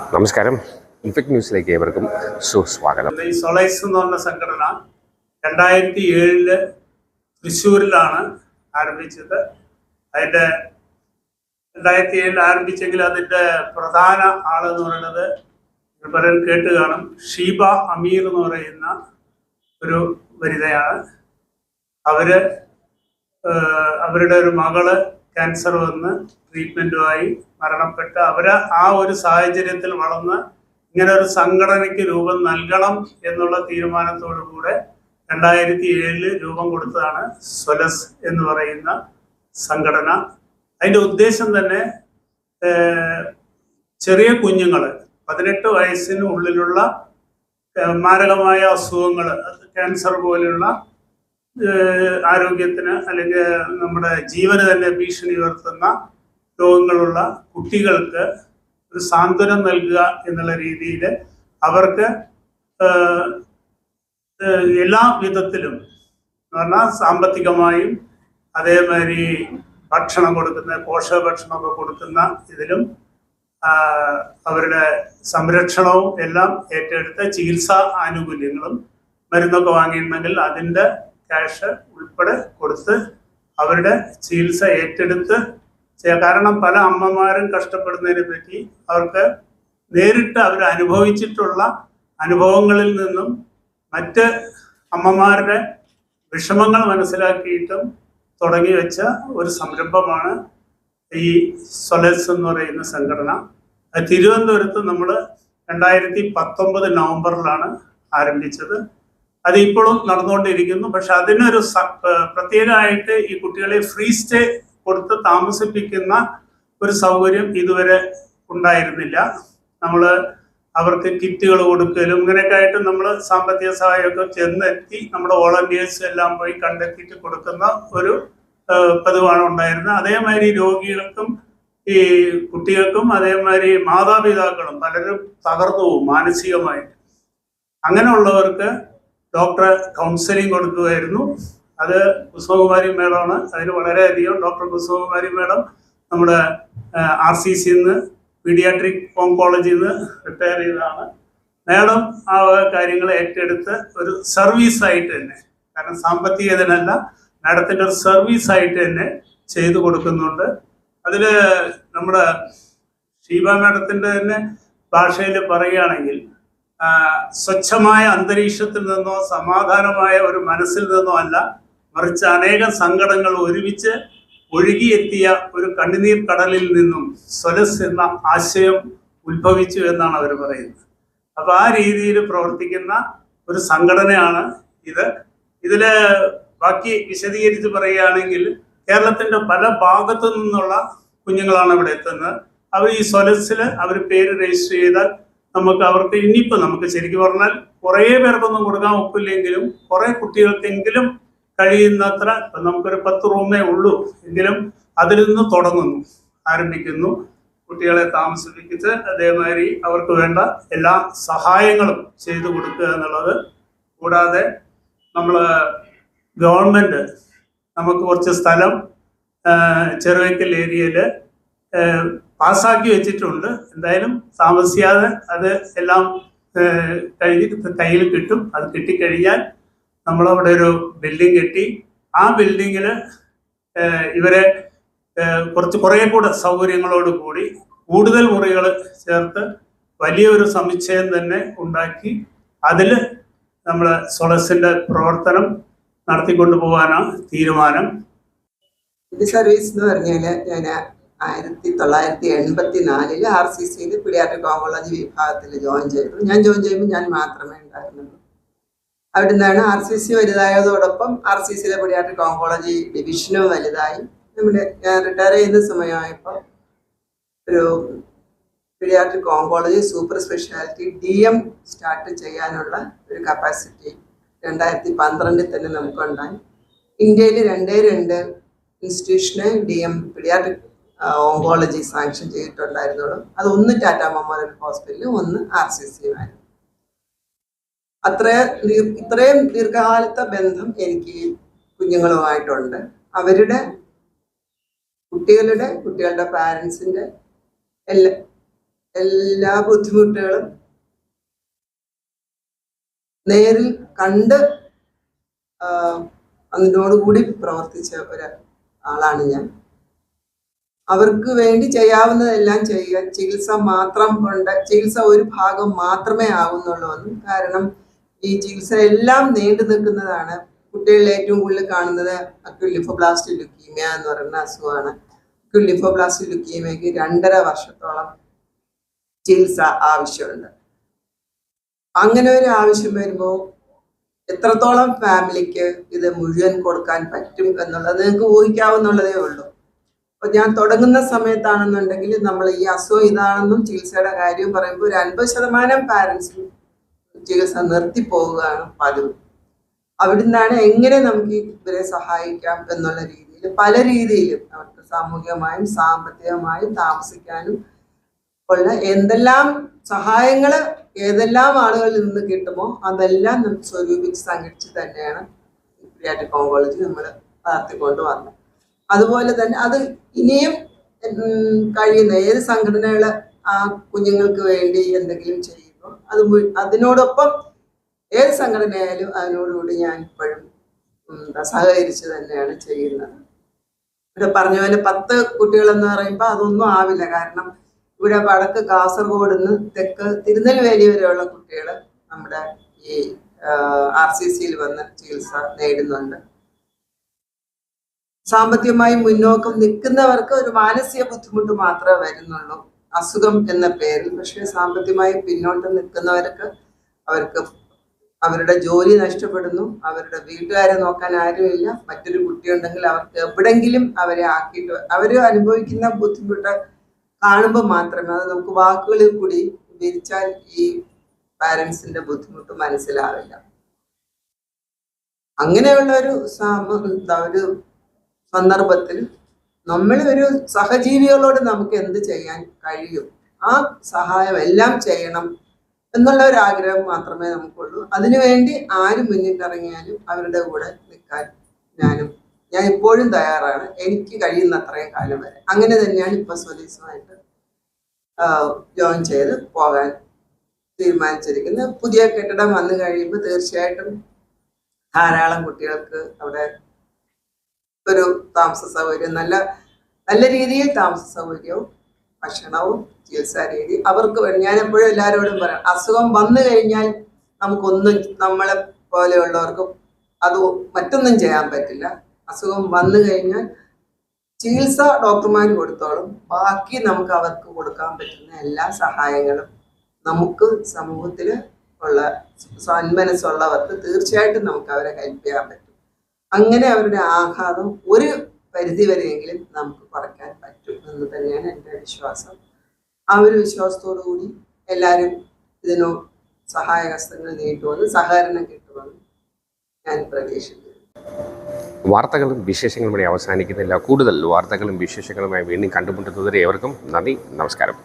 നമസ്കാരം. ഇൻഫെക്ട് ന്യൂസിലേക്ക് ഏവർക്കും സുസ്വാഗതം. ഈ സൊളൈസ് എന്ന് പറഞ്ഞ സംഘടന രണ്ടായിരത്തി ഏഴിൽ തൃശ്ശൂരിലാണ് ആരംഭിച്ചത്. അതിന്റെ രണ്ടായിരത്തി ഏഴിൽ ആരംഭിച്ചെങ്കിൽ അതിന്റെ പ്രധാന ആളെന്ന് പറയുന്നത് പലരും കേട്ട് കാണും. ഷീബ അമീർ എന്ന് പറയുന്ന ഒരു വനിതയാണ്. അവർ അവരുടെ ഒരു മകൾ ക്യാൻസർ വന്ന് ട്രീറ്റ്മെന്റുമായി മരണപ്പെട്ട് അവർ ആ ഒരു സാഹചര്യത്തിൽ വളർന്ന് ഇങ്ങനെ ഒരു സംഘടനയ്ക്ക് രൂപം നൽകണം എന്നുള്ള തീരുമാനത്തോടു കൂടെ രണ്ടായിരത്തി ഏഴിൽ രൂപം കൊടുത്തതാണ് സ്വലസ് എന്ന് പറയുന്ന സംഘടന. അതിന്റെ ഉദ്ദേശം തന്നെ ചെറിയ കുഞ്ഞുങ്ങൾ പതിനെട്ട് വയസ്സിന് ഉള്ളിലുള്ള മാരകമായ അസുഖങ്ങൾ ക്യാൻസർ പോലെയുള്ള ആരോഗ്യത്തിന് അല്ലെങ്കിൽ നമ്മുടെ ജീവന് തന്നെ ഭീഷണി ഉയർത്തുന്ന രോഗങ്ങളുള്ള കുട്ടികൾക്ക് ഒരു സാന്ത്വനം നൽകുക എന്നുള്ള രീതിയിൽ അവർക്ക് എല്ലാ വിധത്തിലും എന്ന് പറഞ്ഞാൽ സാമ്പത്തികമായും അതേമാതിരി ഭക്ഷണം കൊടുക്കുന്ന പോഷക ഭക്ഷണമൊക്കെ കൊടുക്കുന്ന ഇതിലും അവരുടെ സംരക്ഷണവും എല്ലാം ഏറ്റെടുത്ത ചികിത്സാ ആനുകൂല്യങ്ങളും മരുന്നൊക്കെ വാങ്ങിയിട്ടുണ്ടെങ്കിൽ അതിന്റെ ക്യാഷ് ഉൾപ്പെടെ കൊടുത്ത് അവരുടെ ചികിത്സ ഏറ്റെടുത്ത് കാരണം പല അമ്മമാരും കഷ്ടപ്പെടുന്നതിനെ പറ്റി അവർക്ക് നേരിട്ട് അവർ അനുഭവിച്ചിട്ടുള്ള അനുഭവങ്ങളിൽ നിന്നും മറ്റ് അമ്മമാരുടെ വിഷമങ്ങൾ മനസ്സിലാക്കിയിട്ടും തുടങ്ങി വെച്ച ഒരു സംരംഭമാണ് ഈ സൊലസ് എന്ന് പറയുന്ന സംഘടന. തിരുവനന്തപുരത്ത് നമ്മൾ രണ്ടായിരത്തി പത്തൊമ്പത് നവംബറിലാണ് ആരംഭിച്ചത്. അത് ഇപ്പോഴും നടന്നുകൊണ്ടിരിക്കുന്നു. പക്ഷെ അതിനൊരു പ്രത്യേകമായിട്ട് ഈ കുട്ടികളെ ഫ്രീ സ്റ്റേ കൊടുത്ത് താമസിപ്പിക്കുന്ന ഒരു സൗകര്യം ഇതുവരെ ഉണ്ടായിരുന്നില്ല. നമ്മൾ അവർക്ക് കിറ്റുകൾ കൊടുക്കലും ഇങ്ങനെയൊക്കെ ആയിട്ട് നമ്മൾ സാമ്പത്തിക സഹായമൊക്കെ ചെന്നെത്തി നമ്മുടെ വോളണ്ടിയേഴ്സ് എല്ലാം പോയി കണ്ടെത്തിയിട്ട് കൊടുക്കുന്ന ഒരു പതിവാണ് ഉണ്ടായിരുന്നത്. അതേമാതിരി രോഗികൾക്കും ഈ കുട്ടികൾക്കും അതേമാതിരി മാതാപിതാക്കളും പലരും തകർന്നു പോകും മാനസികമായിട്ട്. അങ്ങനെയുള്ളവർക്ക് ഡോക്ടർ കൗൺസിലിംഗ് കൊടുക്കുകയായിരുന്നു. അത് കുസുമകുമാരി മേഡമാണ് അതിന് വളരെയധികം ഡോക്ടർ കുസുമകുമാരി മേഡം നമ്മുടെ ആർ സി സിന്ന് പീഡിയാട്രിക് ഓങ്കോളജിയിൽ നിന്ന് റിട്ടയർ ചെയ്തതാണ്. മേഡം ആ കാര്യങ്ങൾ ഏറ്റെടുത്ത് ഒരു സർവീസായിട്ട് തന്നെ കാരണം സാമ്പത്തിക ഇതിനല്ല മാഡത്തിന്റെ ഒരു സർവീസായിട്ട് തന്നെ ചെയ്തു കൊടുക്കുന്നുണ്ട്. അതിൽ നമ്മുടെ ഷീബ മാഡത്തിന്റെ തന്നെ ഭാഷയിൽ പറയുകയാണെങ്കിൽ സ്വച്ഛമായ അന്തരീക്ഷത്തിൽ നിന്നോ സമാധാനമായ ഒരു മനസ്സിൽ നിന്നോ അല്ല മറിച്ച് അനേകം സങ്കടങ്ങൾ ഒരുമിച്ച് ഒഴുകിയെത്തിയ ഒരു കണ്ണുനീർ കടലിൽ നിന്നും സ്വലസ് എന്ന ആശയം ഉത്ഭവിച്ചു എന്നാണ് അവർ പറയുന്നത്. അപ്പൊ ആ രീതിയിൽ പ്രവർത്തിക്കുന്ന ഒരു സംഘടനയാണ് ഇത്. ഇതിൽ ബാക്കി വിശദീകരിച്ച് പറയുകയാണെങ്കിൽ കേരളത്തിന്റെ പല ഭാഗത്തു നിന്നുള്ള കുഞ്ഞുങ്ങളാണ് ഇവിടെ എത്തുന്നത്. അവർ ഈ സ്വലസിൽ അവർ പേര് രജിസ്റ്റർ ചെയ്താൽ നമുക്ക് അവർക്ക് ഇനിയിപ്പോൾ നമുക്ക് ശരിക്കും പറഞ്ഞാൽ കുറേ പേർക്കൊന്നും കൊടുക്കാൻ ഒക്കില്ലെങ്കിലും കുറേ കുട്ടികൾക്കെങ്കിലും കഴിയുന്നത്ര ഇപ്പം നമുക്കൊരു പത്ത് റൂമേ ഉള്ളൂ എങ്കിലും അതിൽ നിന്ന് തുടങ്ങുന്നു ആരംഭിക്കുന്നു. കുട്ടികളെ താമസിപ്പിച്ച് അതേമാതിരി അവർക്ക് വേണ്ട എല്ലാ സഹായങ്ങളും ചെയ്തു കൊടുക്കുക എന്നുള്ളത്. കൂടാതെ നമ്മൾ ഗവൺമെന്റ് നമുക്ക് കുറച്ച് സ്ഥലം ചെറുവയ്ക്കൽ ഏരിയയിൽ പാസ്സാക്കി വെച്ചിട്ടുണ്ട്. എന്തായാലും താമസിയാതെ അത് എല്ലാം കയ്യിൽ കിട്ടും. അത് കിട്ടിക്കഴിഞ്ഞാൽ നമ്മളവിടെ ഒരു ബിൽഡിംഗ് കെട്ടി ആ ബിൽഡിങ്ങിൽ ഇവരെ കുറച്ച് കുറേ കൂടെ സൗകര്യങ്ങളോട് കൂടി കൂടുതൽ മുറികൾ ചേർത്ത് വലിയൊരു സമുച്ചയം തന്നെ ഉണ്ടാക്കി അതിൽ നമ്മൾ സൊളസിന്റെ പ്രവർത്തനം നടത്തിക്കൊണ്ടു പോകാനാണ് തീരുമാനം സർവീസ് എന്ന് പറഞ്ഞാൽ ഞാൻ ആയിരത്തി തൊള്ളായിരത്തി എൺപത്തി നാലിൽ ആർ സി സിയിൽ പീഡിയാട്രിക് ഓങ്കോളജി വിഭാഗത്തിൽ ജോയിൻ ചെയ്തു. ഞാൻ ജോയിൻ ചെയ്യുമ്പോൾ ഞാൻ മാത്രമേ ഉണ്ടായിരുന്നുള്ളൂ. അവിടെ നിന്നാണ് ആർ സി സി വലുതായതോടൊപ്പം ആർ സി സിയിലെ പീഡിയാട്രിക് ഓങ്കോളജി ഡിവിഷനും വലുതായി. നമ്മുടെ ഞാൻ റിട്ടയർ ചെയ്യുന്ന സമയമായപ്പോൾ ഒരു pediatric oncology super speciality D M start ചെയ്യാനുള്ള ഒരു കപ്പാസിറ്റി രണ്ടായിരത്തി പന്ത്രണ്ടിൽ തന്നെ നമുക്കുണ്ടായി. ഇന്ത്യയിൽ രണ്ടേ രണ്ട് ഇൻസ്റ്റിറ്റ്യൂഷന് D M pediatric oncology sanction ചെയ്തിട്ടുണ്ടായിരുന്നുള്ളൂ. അത് ഒന്ന് ടാറ്റ മെമ്മോറിയൽ ഹോസ്പിറ്റലും ഒന്ന് ആർ സി സിയുമായിരുന്നു. അത്ര ദീർ- ഇത്രയും ദീർഘകാലത്തെ ബന്ധം എനിക്ക് കുഞ്ഞുങ്ങളുമായിട്ടുണ്ട്. അവരുടെ കുട്ടികളുടെ കുട്ടികളുടെ പാരൻസിന്റെ എല്ലാ എല്ലാ ബുദ്ധിമുട്ടുകളും നേരിൽ കണ്ട് അതിനോടുകൂടി പ്രവർത്തിച്ച ഒരു ആളാണ് ഞാൻ. അവർക്ക് വേണ്ടി ചെയ്യാവുന്നതെല്ലാം ചെയ്യുക. ചികിത്സ മാത്രം കൊണ്ട് ചികിത്സ ഒരു ഭാഗം മാത്രമേ ആവുന്നുള്ളൂ. എന്നും കാരണം ഈ ചികിത്സ എല്ലാം നീണ്ടു നിൽക്കുന്നതാണ്. കുട്ടികളിൽ ഏറ്റവും കൂടുതൽ കാണുന്നത് അക്യുലിഫോബ്ലാസ്റ്റ് ലുക്കീമിയ എന്ന് പറയുന്ന അസുഖമാണ്. അക്യുലിഫോബ്ലാസ്റ്റ് ലുക്കീമിയക്ക് രണ്ടര വർഷത്തോളം ചികിത്സ ആവശ്യമുണ്ട്. അങ്ങനെ ഒരു ആവശ്യം വരുമ്പോൾ എത്രത്തോളം ഫാമിലിക്ക് ഇത് മുഴുവൻ കൊടുക്കാൻ പറ്റും എന്നുള്ളത് നിങ്ങൾക്ക് ഊഹിക്കാവുന്നുള്ളതേ ഉള്ളൂ. അപ്പൊ ഞാൻ തുടങ്ങുന്ന സമയത്താണെന്നുണ്ടെങ്കിൽ നമ്മൾ ഈ അസുഖം ഇതാണെന്നും ചികിത്സയുടെ കാര്യം പറയുമ്പോൾ ഒരു അൻപത് ശതമാനം പാരൻസും ചികിത്സ നിർത്തി പോവുകയാണ് പതിവ്. അവിടുന്നാണ് എങ്ങനെ നമുക്ക് ഇവരെ സഹായിക്കാം എന്നുള്ള രീതിയിൽ പല രീതിയിലും അവർക്ക് സാമൂഹികമായും സാമ്പത്തികമായും താമസിക്കാനും ഉള്ള എന്തെല്ലാം സഹായങ്ങൾ ഏതെല്ലാം ആളുകളിൽ നിന്ന് കിട്ടുമോ അതെല്ലാം നമുക്ക് സ്വരൂപിച്ച് സംഘടിച്ച് തന്നെയാണ് ഓങ്കോളജി നമ്മൾ വളർത്തിക്കൊണ്ട് വന്നത്. അതുപോലെ തന്നെ അത് ഇനിയും കഴിയുന്ന ഏത് സംഘടനകൾ ആ കുഞ്ഞുങ്ങൾക്ക് വേണ്ടി എന്തെങ്കിലും ചെയ്യുമ്പോൾ അത് അതിനോടൊപ്പം ഏത് സംഘടനയായാലും അതിനോടുകൂടി ഞാൻ ഇപ്പോഴും സഹകരിച്ച് തന്നെയാണ് ചെയ്യുന്നത്. ഇവിടെ പറഞ്ഞ പോലെ പത്ത് കുട്ടികളെന്ന് പറയുമ്പോൾ അതൊന്നും ആവില്ല. കാരണം ഇവിടെ വടക്ക് കാസർഗോഡ് നിന്ന് തെക്ക് തിരുനെൽവേലി വരെയുള്ള കുട്ടികൾ നമ്മുടെ ഈ ആർ സി സിയിൽ വന്ന് ചികിത്സ നേടുന്നുണ്ട്. സാമ്പത്തികമായി മുന്നോക്കം നിൽക്കുന്നവർക്ക് ഒരു മാനസിക ബുദ്ധിമുട്ട് മാത്രമേ വരുന്നുള്ളൂ. അസുഖം എന്ന പേരിൽ പക്ഷേ സാമ്പത്തികമായി പിന്നോട്ട് നിൽക്കുന്നവർക്ക് അവർക്ക് അവരുടെ ജോലി നഷ്ടപ്പെടുന്നു. അവരുടെ വീട്ടുകാരെ നോക്കാൻ ആരുമില്ല മറ്റൊരു കുട്ടിയുണ്ടെങ്കിൽ അവർക്ക് എവിടെങ്കിലും അവരെ ആക്കിയിട്ട് അവർ അനുഭവിക്കുന്ന ബുദ്ധിമുട്ട് കാണുമ്പോൾ മാത്രമേ അത് നമുക്ക് വാക്കുകളിൽ കൂടി വിരിച്ചാൽ ഈ പാരൻസിന്റെ ബുദ്ധിമുട്ട് മനസ്സിലാവില്ല. അങ്ങനെയുള്ള ഒരു സാമ- ഒരു സന്ദർഭത്തിൽ നമ്മൾ ഒരു സഹജീവികളോട് നമുക്ക് എന്ത് ചെയ്യാൻ കഴിയും? ആ സഹായം എല്ലാം ചെയ്യണം എന്നുള്ള ഒരു ആഗ്രഹം മാത്രമേ നമുക്കുള്ളൂ. അതിനുവേണ്ടി ആര് മുന്നിട്ടിറങ്ങിയാലും അവരുടെ കൂടെ നിൽക്കാൻ ഞാനും ഞാൻ ഇപ്പോഴും തയ്യാറാണ്. എനിക്ക് കഴിയുന്ന അത്രയും കാലം വരെ. അങ്ങനെ തന്നെയാണ് ഇപ്പൊ സ്വദേശമായിട്ട് ജോയിൻ ചെയ്ത് പോകാൻ തീരുമാനിച്ചിരിക്കുന്നത്. പുതിയ കെട്ടിടം വന്നു കഴിയുമ്പോൾ തീർച്ചയായിട്ടും ധാരാളം കുട്ടികൾക്ക് അവിടെ ഒരു താമസ സൗകര്യം നല്ല നല്ല രീതിയിൽ താമസ സൗകര്യവും ഭക്ഷണവും ചികിത്സാ രീതി അവർക്ക് ഞാൻ എപ്പോഴും എല്ലാവരോടും പറയാം അസുഖം വന്നു കഴിഞ്ഞാൽ നമുക്കൊന്നും നമ്മളെ പോലെയുള്ളവർക്ക് അത് മറ്റൊന്നും ചെയ്യാൻ പറ്റില്ല. അസുഖം വന്നു കഴിഞ്ഞാൽ ചികിത്സ ഡോക്ടർമാർ കൊടുത്തോളും. ബാക്കി നമുക്ക് അവർക്ക് കൊടുക്കാൻ പറ്റുന്ന എല്ലാ സഹായങ്ങളും നമുക്ക് സമൂഹത്തിൽ ഉള്ള സന്മനസ്സുള്ളവർക്ക് തീർച്ചയായിട്ടും നമുക്ക് അവരെ ഹെൽപ്പ് ചെയ്യാൻ പറ്റും. അങ്ങനെ അവരുടെ ആഘാതം ഒരു പരിധി വരെയെങ്കിലും നമുക്ക് കുറയ്ക്കാൻ പറ്റും എന്ന് തന്നെയാണ് എന്റെ വിശ്വാസം. ആ ഒരു വിശ്വാസത്തോടു കൂടി എല്ലാവരും ഇതിനു സഹായഹസ്തങ്ങൾ നീട്ടുമെന്ന് സഹകരണം കിട്ടുമെന്ന് ഞാൻ പ്രതീക്ഷിക്കുന്നു. വാർത്തകളും വിശേഷങ്ങളും ഇവിടെ അവസാനിക്കുന്നില്ല. കൂടുതൽ വാർത്തകളും വിശേഷങ്ങളുമായി വീണ്ടും കണ്ടുമുട്ടുന്നതുവരെ ഏവർക്കും നന്ദി നമസ്കാരം.